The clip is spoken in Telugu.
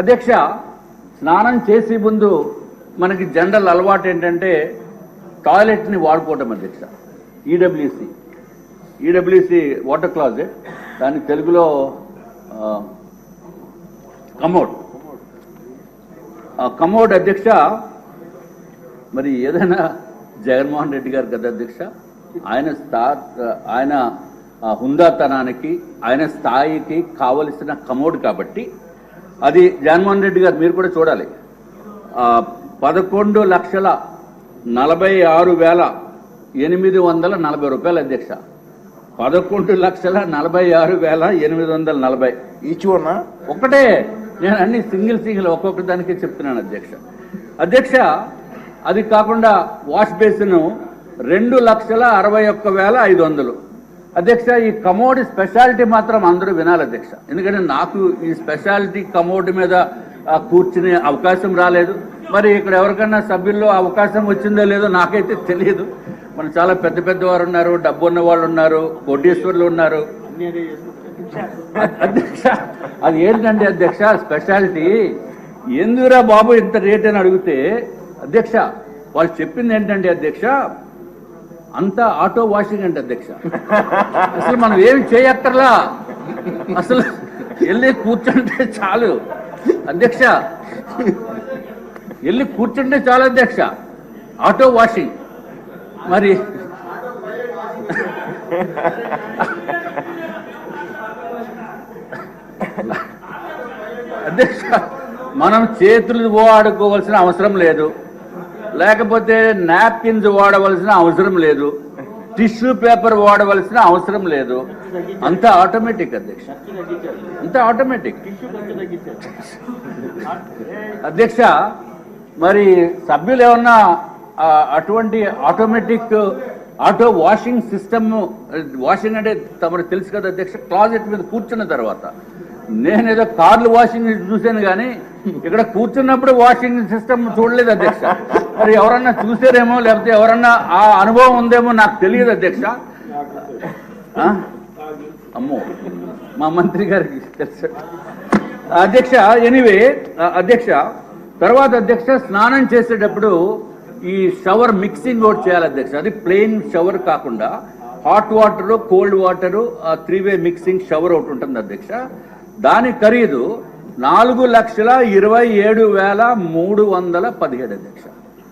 అధ్యక్ష స్నానం చేసే ముందు మనకి జనరల్ అలవాటు ఏంటంటే టాయిలెట్ని వాడుకోవటం అధ్యక్ష. ఈడబ్ల్యూసి ఈడబ్ల్యూసి వాటర్ క్లాజెట్ దాని తెలుగులో కమోడ్. కమోడ్ అధ్యక్ష మరి ఏదైనా జగన్మోహన్ రెడ్డి గారు కదా అధ్యక్ష ఆయన స్థా ఆయన హుందాతనానికి ఆయన స్థాయికి కావలసిన కమోడ్ కాబట్టి అది జగన్మోహన్ రెడ్డి గారు మీరు కూడా చూడాలి. పదకొండు లక్షల నలభై ఆరు వేల ఎనిమిది వందల నలభై రూపాయలు అధ్యక్ష. పదకొండు లక్షల నలభై ఆరు వేల ఎనిమిది వందల నలభై. ఈచ్ వన్ ఒకటే నేను అన్ని సింగిల్ సింగిల్ ఒక్కొక్క దానికి చెప్తున్నాను అధ్యక్ష. అధ్యక్ష అది కాకుండా వాష్ బేసిన్ రెండు లక్షల అరవై ఒక్క వేల ఐదు వందలు. అధ్యక్ష ఈ కమోడి స్పెషాలిటీ మాత్రం అందరూ వినాలి అధ్యక్ష. ఎందుకంటే నాకు ఈ స్పెషాలిటీ కమోడి మీద కూర్చునే అవకాశం రాలేదు. మరి ఇక్కడ ఎవరికన్నా సభ్యుల్లో అవకాశం వచ్చిందో లేదో నాకైతే తెలియదు. మన చాలా పెద్ద పెద్ద వారు ఉన్నారు డబ్బు ఉన్న వాళ్ళు ఉన్నారు కోటీశ్వర్లు ఉన్నారు. అధ్యక్ష అది ఏంటంటే అధ్యక్ష స్పెషాలిటీ ఎందురా బాబు ఇంత రేట్ అని అడిగితే అధ్యక్ష వాళ్ళు చెప్పింది ఏంటంటే అధ్యక్ష అంతా ఆటో వాషింగ్ అంటే అధ్యక్ష. అసలు మనం ఏమి చేయక్కర్లా. అసలు వెళ్ళి కూర్చుంటే చాలు. అధ్యక్ష వెళ్ళి కూర్చుంటే చాలు అధ్యక్ష. Auto washing. మరి అధ్యక్ష మనం చేతులు ఆడుకోవాల్సిన అవసరం లేదు. లేకపోతే నాప్కిన్స్ వాడవలసిన అవసరం లేదు. టిష్యూ పేపర్ వాడవలసిన అవసరం లేదు. అంత ఆటోమేటిక్ అధ్యక్ష. అంత ఆటోమేటిక్. అధ్యక్ష మరి సభ్యులు ఏమన్నా అటువంటి automatic auto washing system washing అంటే తమకు తెలుసు కదా అధ్యక్ష క్లాజెట్ మీద కూర్చున్న తర్వాత. నేనేదో కార్లు వాషింగ్ చూశాను కానీ ఇక్కడ కూర్చున్నప్పుడు వాషింగ్ సిస్టమ్ చూడలేదు అధ్యక్ష. మరి ఎవరన్నా చూసారేమో లేకపోతే ఎవరన్నా ఆ అనుభవం ఉందేమో నాకు తెలియదు అధ్యక్ష. ఆ? అమ్మో మా మంత్రి గారికి తెలుసు. అధ్యక్ష ఎనీవే అధ్యక్ష తర్వాత అధ్యక్ష స్నానం చేసేటప్పుడు ఈ షవర్ మిక్సింగ్ ఒకటి చేయాలి అధ్యక్ష. అది ప్లెయిన్ షవర్ కాకుండా hot water cold water three way mixing shower ఒకటి ఉంటుంది అధ్యక్ష. దాని ఖరీదు నాలుగు లక్షల ఇరవై ఏడు వేల మూడు వందల పదిహేడు అధ్యక్ష.